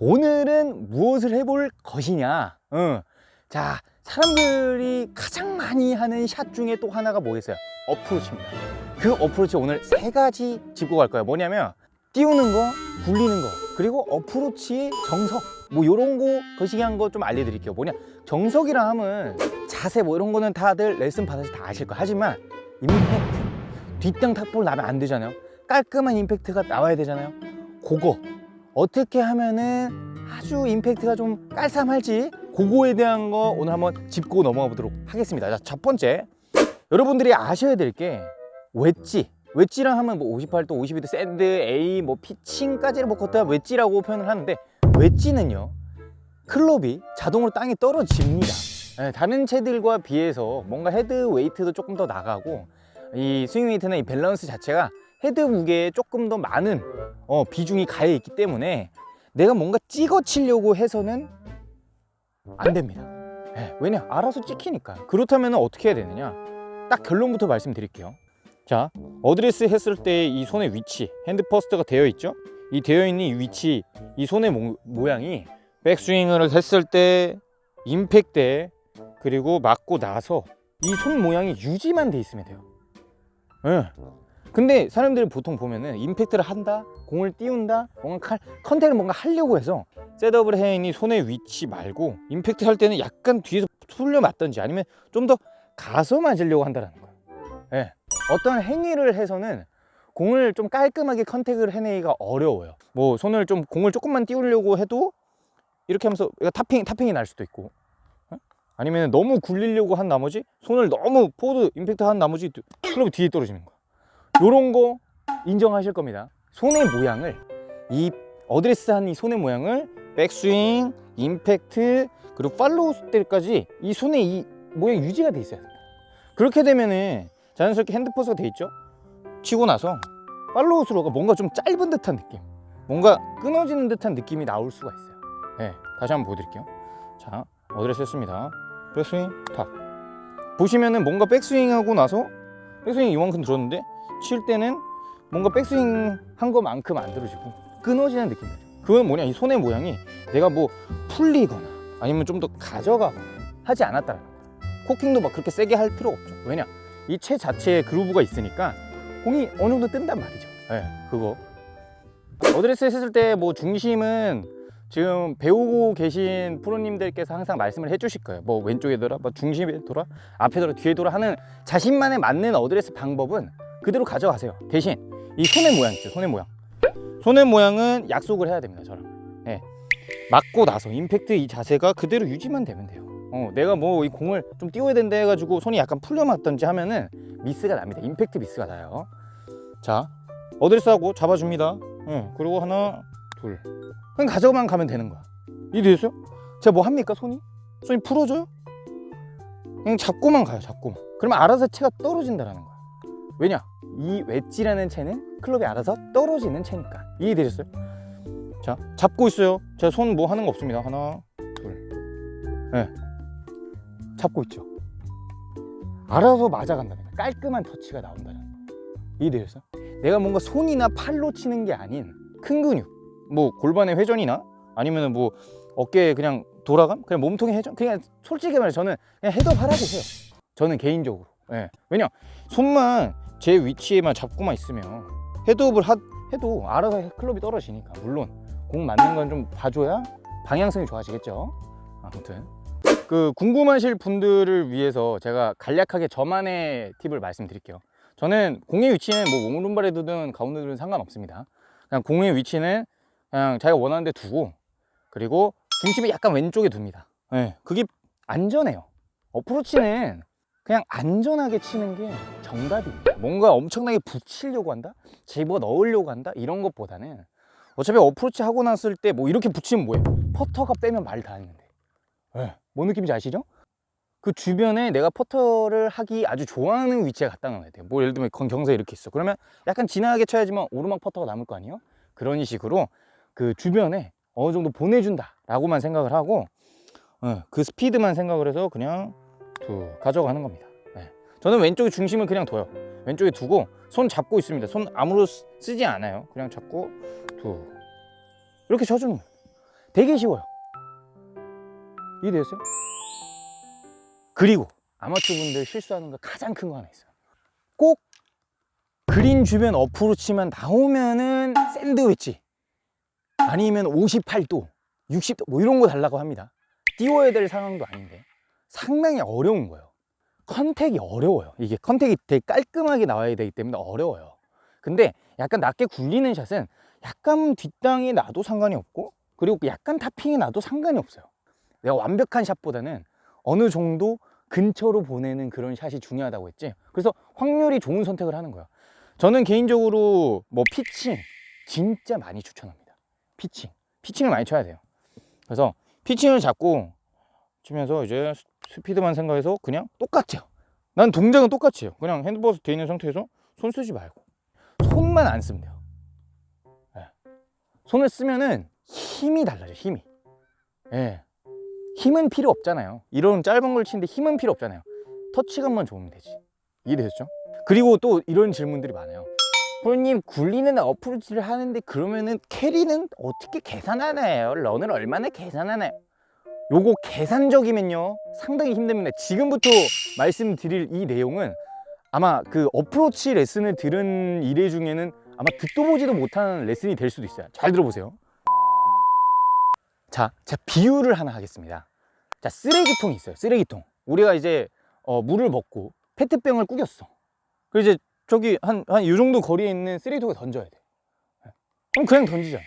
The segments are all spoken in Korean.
오늘은 무엇을 해볼 것이냐? 응. 자, 사람들이 가장 많이 하는 샷 중에 또 하나가 뭐겠어요? 어프로치입니다. 그 어프로치 오늘 세 가지 짚고 갈 거예요. 뭐냐면 띄우는 거, 굴리는 거, 그리고 어프로치의 정석. 뭐 요런 거 거시기한 거 좀 알려드릴게요. 뭐냐? 정석이라 하면 자세 뭐 이런 거는 다들 레슨 받아서 다 아실 거예요. 하지만 임팩트. 뒷땅 탑볼 나면 안 되잖아요. 깔끔한 임팩트가 나와야 되잖아요. 그거 어떻게 하면은 아주 임팩트가 좀 깔쌈할지 그거에 대한 거 오늘 한번 짚고 넘어가 보도록 하겠습니다. 자, 첫 번째 여러분들이 아셔야 될 게 웨지. 웨지라 하면 뭐 58도, 52도, 샌드, A, 뭐 피칭까지를 뭐 걷다 웨지라고 표현을 하는데 웨지는요 클럽이 자동으로 땅에 떨어집니다. 예, 다른 채들과 비해서 뭔가 헤드 웨이트도 조금 더 나가고 이 스윙 웨이트는 이 밸런스 자체가 헤드 무게에 조금 더 많은 어, 비중이 가해 있기 때문에 내가 뭔가 찍어 치려고 해서는 안 됩니다. 예, 왜냐? 알아서 찍히니까. 그렇다면 어떻게 해야 되느냐? 딱 결론부터 말씀드릴게요. 자, 어드레스 했을 때 이 손의 위치, 핸드 퍼스트가 되어 있죠? 이 되어 있는 이 위치, 이 손의 모, 모양이 백스윙을 했을 때, 임팩 때, 그리고 맞고 나서 이 손 모양이 유지만 돼 있으면 돼요. 예. 근데 사람들이 보통 보면은 임팩트를 한다, 공을 띄운다, 뭔가 칼, 컨택을 뭔가 하려고 해서 셋업을 해 있는 손의 위치 말고 임팩트 할 때는 약간 뒤에서 풀려 맞던지 아니면 좀 더 가서 맞으려고 한다는 거예요. 예. 어떤 행위를 해서는 공을 좀 깔끔하게 컨택을 해내기가 어려워요. 뭐 손을 좀 공을 조금만 띄우려고 해도 이렇게 하면서 타핑 타핑이 날 수도 있고 어? 아니면 너무 굴리려고 한 나머지 손을 너무 포드 임팩트 한 나머지 클럽이 뒤에 떨어지는 거야. 요런 거 인정하실 겁니다. 손의 모양을 이 어드레스 한 이 손의 모양을 백스윙, 임팩트 그리고 팔로우 때까지 이 손의 이 모양 유지가 돼 있어야 됩니다. 그렇게 되면은 자연스럽게 핸드 포스가 돼 있죠. 치고 나서 팔로우 스로가 뭔가 좀 짧은 듯한 느낌, 뭔가 끊어지는 듯한 느낌이 나올 수가 있어요. 네, 다시 한번 보여드릴게요. 자, 어드레스 했습니다. 백스윙, 탁. 보시면은 뭔가 백스윙 하고 나서 백스윙 이만큼 들었는데 칠 때는 뭔가 백스윙 한 것만큼 안 들어지고 끊어지는 느낌이죠. 그건 뭐냐 이 손의 모양이 내가 뭐 풀리거나 아니면 좀 더 가져가거나 하지 않았다는 거예요. 코킹도 막 그렇게 세게 할 필요 없죠. 왜냐 이 채 자체에 그루브가 있으니까 공이 어느 정도 뜬단 말이죠. 네, 그거 어드레스 했을 때 뭐 중심은 지금 배우고 계신 프로님들께서 항상 말씀을 해주실 거예요. 뭐 왼쪽에 돌아, 뭐 중심에 돌아, 앞에 돌아, 뒤에 돌아 하는 자신만의 맞는 어드레스 방법은 그대로 가져가세요. 대신 이 손의 모양 있죠, 손의 모양. 손의 모양은 약속을 해야 됩니다, 저랑. 예. 맞고 나서 임팩트 이 자세가 그대로 유지만 되면 돼요. 어, 내가 뭐 이 공을 좀 띄워야 된다 해가지고 손이 약간 풀려 맞던지 하면은 미스가 납니다. 임팩트 미스가 나요. 자, 어드레스하고 잡아줍니다. 예, 그리고 하나, 둘. 그냥 가져만 가면 되는 거야. 이해되셨어요? 제가 뭐 합니까, 손이? 손이 풀어줘요? 그냥 잡고만 가요, 잡고만. 그러면 알아서 채가 떨어진다라는 거야. 왜냐? 이 웨지라는 채는 클럽이 알아서 떨어지는 채니까. 이해되셨어요? 자, 잡고 있어요. 제가 손 뭐 하는 거 없습니다. 하나, 둘. 네. 잡고 있죠. 알아서 맞아간다는 거야. 깔끔한 터치가 나온다는. 이해되셨어요? 내가 뭔가 손이나 팔로 치는 게 아닌 큰 근육, 뭐 골반의 회전이나 아니면은 뭐 어깨에 그냥 돌아감, 그냥 몸통의 회전, 그냥 솔직히 말해 저는 그냥 헤드업 하라고 해요. 저는 개인적으로. 예. 왜냐 손만 제 위치에만 잡고만 있으면 헤드업을 하, 해도 알아서 클럽이 떨어지니까 물론 공 맞는 건 좀 봐줘야 방향성이 좋아지겠죠. 아무튼 그 궁금하실 분들을 위해서 제가 간략하게 저만의 팁을 말씀드릴게요. 저는 공의 위치는 뭐 오른발에 두든 가운데 두든 상관없습니다. 그냥 공의 위치는 그냥 자기가 원하는 데 두고 그리고 중심이 약간 왼쪽에 둡니다. 네, 그게 안전해요. 어프로치는 그냥 안전하게 치는 게 정답입니다. 뭔가 엄청나게 붙이려고 한다? 집어 넣으려고 한다? 이런 것보다는 어차피 어프로치 하고 났을 때 뭐 이렇게 붙이면 뭐예요? 퍼터가 빼면 말 다 했는데. 네, 뭔 느낌인지 아시죠? 그 주변에 내가 퍼터를 하기 아주 좋아하는 위치에 갖다 놓아야 돼요. 뭐 예를 들면 건- 경사에 이렇게 있어. 그러면 약간 지나가게 쳐야지만 오르막 퍼터가 남을 거 아니에요? 그런 식으로 그 주변에 어느 정도 보내준다 라고만 생각을 하고 어, 그 스피드만 생각을 해서 그냥 툭 가져가는 겁니다. 네. 저는 왼쪽에 중심을 그냥 둬요. 왼쪽에 두고 손 잡고 있습니다. 손 아무로 쓰- 쓰지 않아요. 그냥 잡고 툭 이렇게 쳐주는 거예요. 되게 쉬워요. 이해되셨어요? 그리고 아마추어 분들 실수하는 거 가장 큰 거 하나 있어요. 꼭 그린 주변 어프로치만 나오면은 샌드 웨지 아니면 58도, 60도 뭐 이런 거 달라고 합니다. 띄워야 될 상황도 아닌데 상당히 어려운 거예요. 컨택이 어려워요. 이게 컨택이 되게 깔끔하게 나와야 되기 때문에 어려워요. 근데 약간 낮게 굴리는 샷은 약간 뒷땅이 나도 상관이 없고 그리고 약간 타핑이 나도 상관이 없어요. 내가 완벽한 샷보다는 어느 정도 근처로 보내는 그런 샷이 중요하다고 했지. 그래서 확률이 좋은 선택을 하는 거야. 저는 개인적으로 뭐 피칭 진짜 많이 추천합니다. 피칭. 피칭을 많이 쳐야 돼요. 그래서 피칭을 잡고 치면서 이제 스피드만 생각해서 그냥 똑같죠. 난 동작은 똑같이요. 그냥 핸드버스 돼 있는 상태에서 손 쓰지 말고 손만 안 쓰면 돼요. 예. 손을 쓰면은 힘이 달라져. 힘이. 예. 힘은 필요 없잖아요. 이런 짧은 걸 치는데 힘은 필요 없잖아요. 터치감만 좋으면 되지. 이해되셨죠? 그리고 또 이런 질문들이 많아요. 프로님 굴리는 어프로치를 하는데 그러면은 캐리는 어떻게 계산하나요? 런을 얼마나 계산하나요? 요거 계산적이면요 상당히 힘듭니다. 지금부터 말씀드릴 이 내용은 아마 그 어프로치 레슨을 들은 일회 중에는 아마 듣도 보지도 못하는 레슨이 될 수도 있어요. 잘 들어보세요. 자, 제가 비유를 하나 하겠습니다. 자, 쓰레기통이 있어요. 쓰레기통. 우리가 이제 어, 물을 먹고 페트병을 꾸겼어. 그리고 이제 저기 한 한 이 정도 거리에 있는 쓰레기통에 던져야 돼. 그럼 그냥 던지잖아.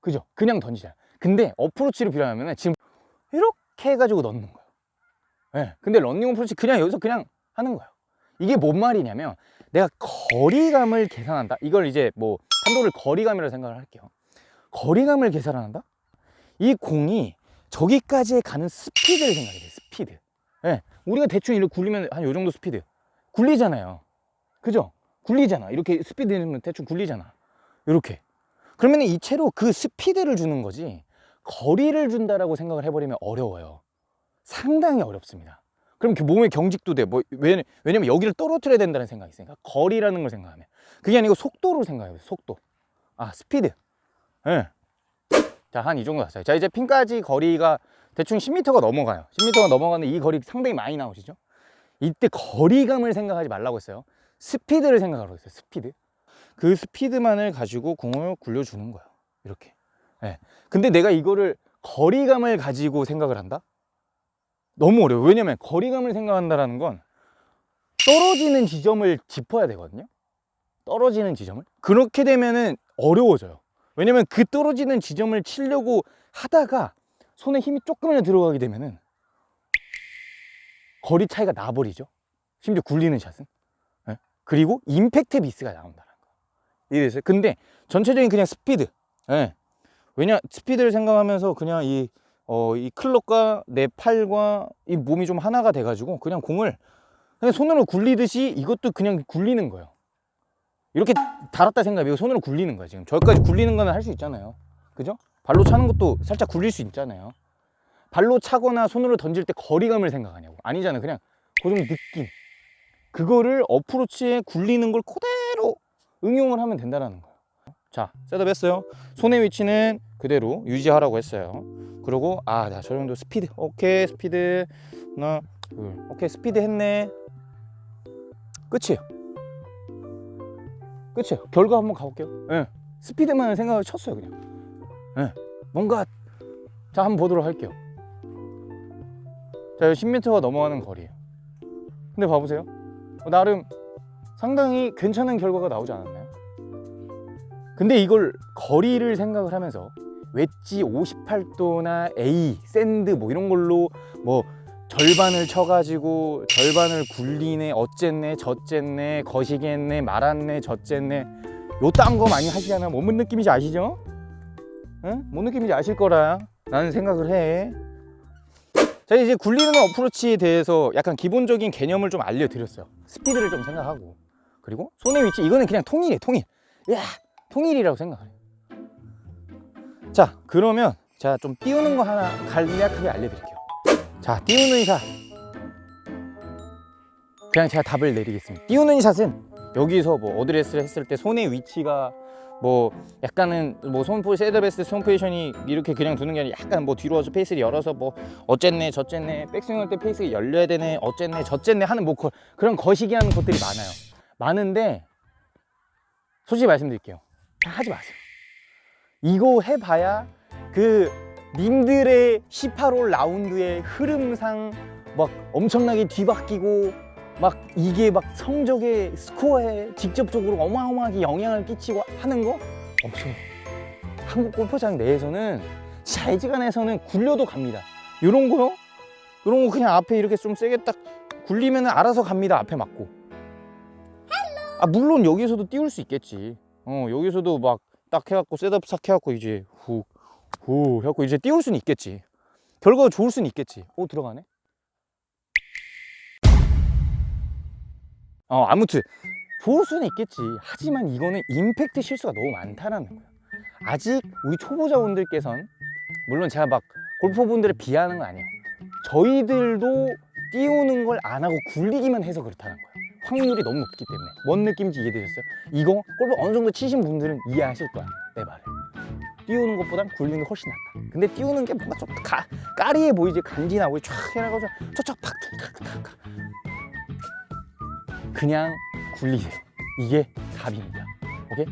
그죠? 그냥 던지잖아. 근데 어프로치를 필요하면 지금 이렇게 해가지고 넣는 거예요. 예. 근데 런닝 어프로치 그냥 여기서 그냥 하는 거예요. 이게 뭔 말이냐면 내가 거리감을 계산한다. 이걸 이제 뭐 판도를 거리감이라고 생각을 할게요. 거리감을 계산한다? 이 공이 저기까지 가는 스피드를 생각해야 돼. 스피드. 예. 우리가 대충 이렇게 굴리면 한 요 정도 스피드. 굴리잖아요. 그죠? 굴리잖아. 이렇게 스피드는 대충 굴리잖아. 이렇게. 그러면 이 채로 그 스피드를 주는 거지 거리를 준다라고 생각을 해버리면 어려워요. 상당히 어렵습니다. 그럼 그 몸의 경직도 돼. 뭐 왜, 왜냐면 여기를 떨어뜨려야 된다는 생각이 있으니까 거리라는 걸 생각하면 그게 아니고 속도를 생각해요. 속도. 아 스피드. 예. 자한 이 정도 났어요. 자 이제 핀까지 거리가 대충 10m가 넘어가요. 10m가 넘어가는 이 거리 상당히 많이 나오시죠? 이때 거리감을 생각하지 말라고 했어요. 스피드를 생각하라고 했어요. 스피드. 그 스피드만을 가지고 공을 굴려주는 거예요. 이렇게. 예. 근데 내가 이거를 거리감을 가지고 생각을 한다? 너무 어려워요. 왜냐면 거리감을 생각한다라는 건 떨어지는 지점을 짚어야 되거든요. 떨어지는 지점을. 그렇게 되면은 어려워져요. 왜냐면 그 떨어지는 지점을 치려고 하다가 손에 힘이 조금이라도 들어가게 되면은 거리 차이가 나버리죠. 심지어 굴리는 샷은. 예? 그리고 임팩트 미스가 나온다는 거. 이해됐어요? 근데 전체적인 그냥 스피드. 예. 왜냐 스피드를 생각하면서 그냥 이, 어, 이 클럽과 내 팔과 이 몸이 좀 하나가 돼가지고 그냥 공을 그냥 손으로 굴리듯이 이것도 그냥 굴리는 거예요. 이렇게 달았다 생각해. 이거 손으로 굴리는 거야, 지금. 저기까지 굴리는 거는 할 수 있잖아요. 그죠? 발로 차는 것도 살짝 굴릴 수 있잖아요. 발로 차거나 손으로 던질 때 거리감을 생각하냐고. 아니잖아요. 그냥 그 정도 느낌. 그거를 어프로치에 굴리는 걸 그대로 응용을 하면 된다는 거예요. 자, 셋업 했어요. 손의 위치는 그대로 유지하라고 했어요. 그리고 아, 자, 저 정도 스피드. 오케이, 스피드. 하나, 둘. 오케이, 스피드 했네. 끝이에요. 끝이에요. 결과 한번 가볼게요. 예. 스피드만 생각을 쳤어요, 그냥. 예. 뭔가 자, 한번 보도록 할게요. 자, 10m가 넘어가는 거리예요. 근데 봐보세요. 어, 나름 상당히 괜찮은 결과가 나오지 않았나요? 근데 이걸 거리를 생각을 하면서 웨지 58도나 A, 샌드 뭐 이런 걸로 뭐 절반을 쳐가지고 절반을 굴리네, 어쨌네, 저쨌네, 거시기했네, 말았네, 저쨌네 요딴 거 많이 하시잖아요. 뭔 느낌인지 아시죠? 응? 뭔 느낌인지 아실 거라 나는 생각을 해. 자 이제 굴리는 어프로치에 대해서 약간 기본적인 개념을 좀 알려드렸어요. 스피드를 좀 생각하고 그리고 손의 위치 이거는 그냥 통일이에요. 통일. 야 통일이라고 생각해요. 자 그러면 자좀 띄우는 거 하나 간략하게 알려드릴게요. 자 띄우는 샷. 그냥 제가 답을 내리겠습니다. 띄우는 샷은 여기서 뭐 어드레스를 했을 때 손의 위치가 뭐 약간은 뭐 손포 셋업에스 손 포지션이 이렇게 그냥 두는 게 아니라 약간 뭐 뒤로 와서 페이스를 열어서 뭐 어쨌네 저쨌네 백스윙 할 때 페이스가 열려야 되네 어쨌네 저쨌네 하는 뭐 그- 그런 거시기 하는 것들이 많아요 많은데 솔직히 말씀드릴게요 다 하지 마세요 이거 해봐야 그 님들의 18홀 라운드의 흐름상 막 엄청나게 뒤바뀌고 막 이게 막 성적에 스코어에 직접적으로 어마어마하게 영향을 끼치고 하는 거 없어요. 한국 골프장 내에서는 잘지간에서는 굴려도 갑니다. 요런 거요? 요런 거 그냥 앞에 이렇게 좀 세게 딱 굴리면 알아서 갑니다. 앞에 맞고. 아 물론 여기서도 띄울 수 있겠지. 어 여기서도 막 딱 해갖고 셋업 싹 해갖고 이제 훅후 해갖고 이제 띄울 수는 있겠지. 결과가 좋을 수는 있겠지. 오 들어가네. 어 아무튼 좋을 수는 있겠지. 하지만 이거는 임팩트 실수가 너무 많다라는 거야. 아직 우리 초보자분들께선 물론 제가 막 골퍼분들을 비하하는 건 아니에요. 저희들도 띄우는 걸 안 하고 굴리기만 해서 그렇다는 거예요. 확률이 너무 높기 때문에. 뭔 느낌인지 이해되셨어요? 이거 골프 어느 정도 치신 분들은 이해하실 거야. 내 말을. 띄우는 것보단 굴리는 게 훨씬 낫다. 근데 띄우는 게 뭔가 좀 가, 까리해 보이지 간지나고 쫙 해가지고 쫙쫙 팍 탁, 탁, 탁. 그냥 굴리세요. 이게 답입니다. 오케이?